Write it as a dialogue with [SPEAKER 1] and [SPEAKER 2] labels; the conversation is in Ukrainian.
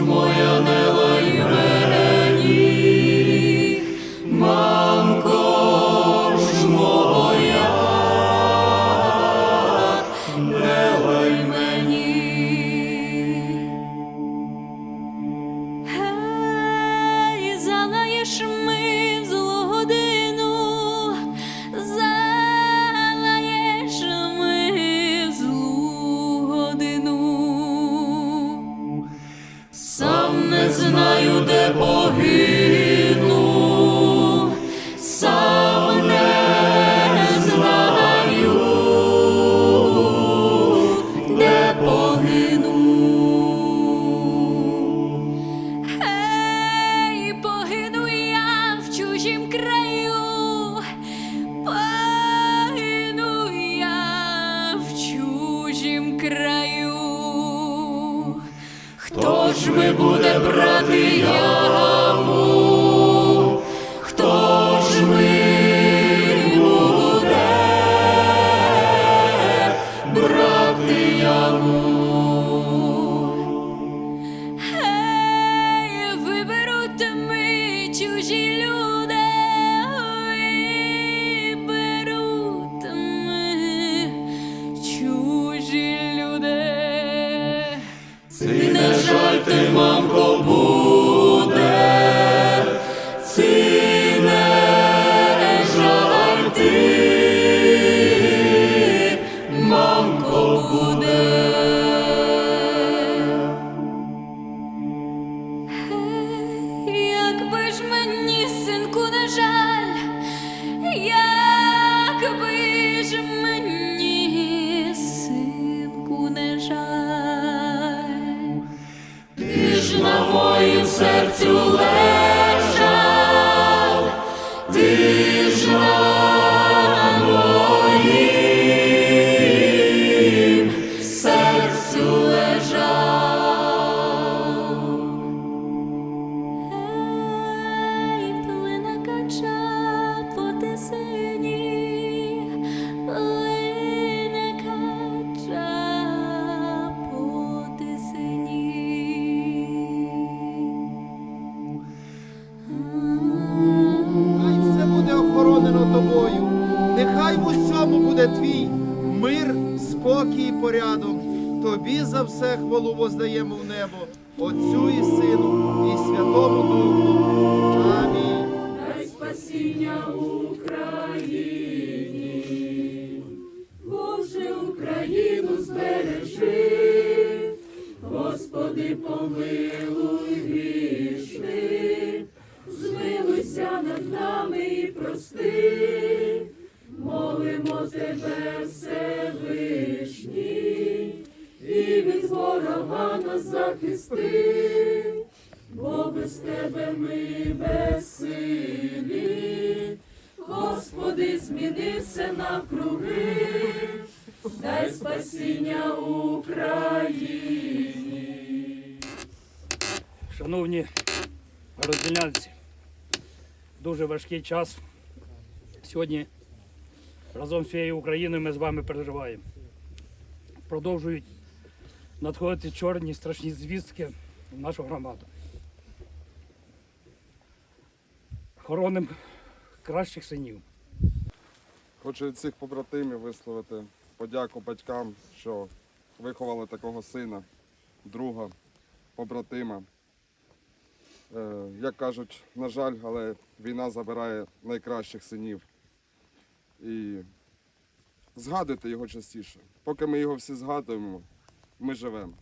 [SPEAKER 1] ж моя не ж
[SPEAKER 2] ми
[SPEAKER 1] буде брати яму? Жаль,
[SPEAKER 2] якби ж мені,
[SPEAKER 3] охоронено тобою. Нехай в усьому буде твій мир, спокій і порядок. Тобі за все хвалу воздаємо в небо, Отцю і Сину, і Святому Духу. Амінь.
[SPEAKER 1] Дай спасіння Україні, Боже, Україну збережи, Господи, помилуй грішних, змилуйся над нами прости, молимо Тебе, Всевишній, і від ворога нас захисти. Бо без тебе ми безсилі, Господи, зміни все навкруги, дай спасіння Україні.
[SPEAKER 4] Шановні розділянці, дуже важкий час. Сьогодні разом з всією Україною ми з вами переживаємо. Продовжують надходити чорні страшні звістки в нашу громаду. Хороним кращих синів.
[SPEAKER 5] Хочу від всіх побратимів висловити подяку батькам, що виховали такого сина, друга, побратима. Е, як кажуть, на жаль, але війна забирає найкращих синів. І згадуйте його частіше. Поки ми його всі згадуємо, ми живемо.